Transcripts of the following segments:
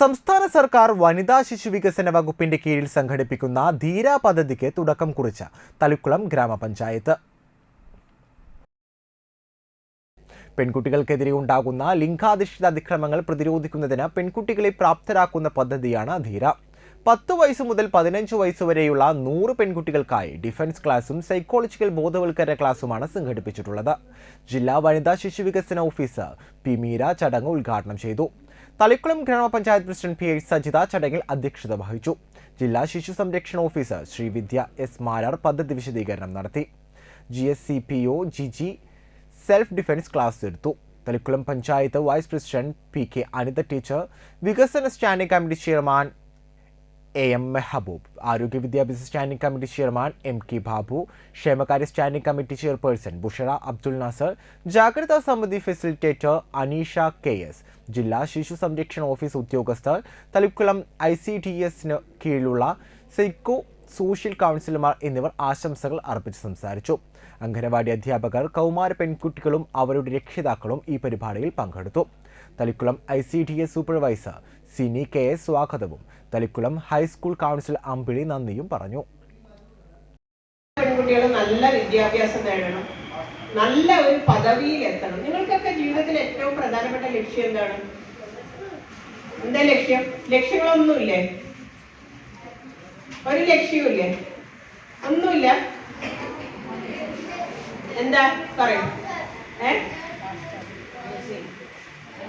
സംസ്ഥാന സർക്കാർ വനിതാ ശിശു വികസന വകുപ്പിന്റെ കീഴിൽ സംഘടിപ്പിക്കുന്ന ധീര പദ്ധതിക്ക് തുടക്കം കുറിച്ച തളിക്കുളം ഗ്രാമപഞ്ചായത്ത്. പെൺകുട്ടികൾക്കെതിരെ ഉണ്ടാകുന്ന ലിംഗാധിഷ്ഠിത അതിക്രമങ്ങൾ പ്രതിരോധിക്കുന്നതിന് പെൺകുട്ടികളെ പ്രാപ്തരാക്കുന്ന പദ്ധതിയാണ് ധീര. പത്ത് വയസ്സ് മുതൽ പതിനഞ്ച് വയസ്സ് വരെയുള്ള നൂറ് പെൺകുട്ടികൾക്കായി ഡിഫൻസ് ക്ലാസും സൈക്കോളജിക്കൽ ബോധവൽക്കരണ ക്ലാസുമാണ് സംഘടിപ്പിച്ചിട്ടുള്ളത്. ജില്ലാ വനിതാ ശിശു വികസന ഓഫീസർ പി മീര ചടങ്ങ് ഉദ്ഘാടനം ചെയ്തു. തളിക്കുളം ഗ്രാമപഞ്ചായത്ത് പ്രസിഡന്റ് പി എച്ച് സജിത ചടങ്ങിൽ അധ്യക്ഷത വഹിച്ചു. ജില്ലാ ശിശു സംരക്ഷണ ഓഫീസർ ശ്രീവിദ്യ എസ് മാരാർ പദ്ധതി വിശദീകരണം നടത്തി. G S C P O G G self defence class എടുത്തു. Thalikkulam panchayat vice president P K Anitha teacher വികസന standing committee chairman A M Mehboob ആരോഗ്യ വിദ്യാഭ്യാസ standing committee chairman M K Babu ക്ഷേമകാര്യ standing committee chairperson Bushara Abdul Nasar ജാഗ്രതാ സമിതി facilitator Aneesha K S ജില്ലാ ശിശു സംരക്ഷണ ഓഫീസ് ഉദ്യോഗസ്ഥർ തളിക്കുളം ഐ സി ഡി എസിന് കീഴിലുള്ള സിക്കു സോഷ്യൽ കൗൺസിലർമാർ എന്നിവർ ആശംസകൾ അർപ്പിച്ച് സംസാരിച്ചു. അംഗനവാടി അധ്യാപകർ കൗമാര പെൺകുട്ടികളും അവരുടെ രക്ഷിതാക്കളും ഈ പരിപാടിയിൽ പങ്കെടുത്തു. Thalikkulam I C D S supervisor Sini K S സ്വാഗതവും. തളിക്കുളം ഹൈസ്കൂൾ കൗൺസിൽ അമ്പിളി നന്ദിയും പറഞ്ഞു. പെൺകുട്ടികൾ നല്ല വിദ്യാഭ്യാസം നേടണം. നല്ല ഒരു പദവിയിൽ എത്തണം. നിങ്ങൾക്കൊക്കെ ജീവിതത്തിൽ ഏറ്റവും പ്രധാനപ്പെട്ട ലക്ഷ്യം എന്താണ്? എന്താ ലക്ഷ്യം? ലക്ഷ്യങ്ങളൊന്നുമില്ലേ? ഒരു ലക്ഷ്യമില്ലേ ഒന്നുമില്ല. എന്താ? പറയൂ. ഏ?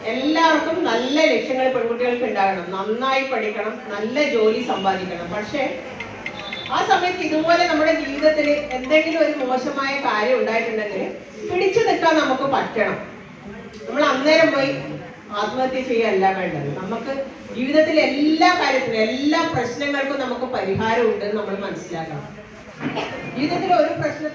എല്ലാവർക്കും നല്ല ലക്ഷ്യങ്ങൾ പെൺകുട്ടികൾക്ക് ഉണ്ടാകണം. നന്നായി പഠിക്കണം നല്ല ജോലി സമ്പാദിക്കണം. പക്ഷേ ആ സമയത്ത് ഇതുപോലെ നമ്മുടെ ജീവിതത്തിൽ എന്തെങ്കിലും ഒരു മോശമായ കാര്യം ഉണ്ടായിട്ടുണ്ടെങ്കിൽ പിടിച്ചു നിൽക്കാൻ നമുക്ക് പറ്റണം. നമ്മൾ അന്നേരം പോയി ആത്മഹത്യ ചെയ്യല്ല വേണ്ടത്. നമുക്ക് ജീവിതത്തിൽ എല്ലാ കാര്യത്തിനും എല്ലാ പ്രശ്നങ്ങൾക്കും നമുക്ക് പരിഹാരമുണ്ട് എന്ന് നമ്മൾ മനസ്സിലാക്കണം. ജീവിതത്തിൽ ഒരു പ്രശ്നത്തിൽ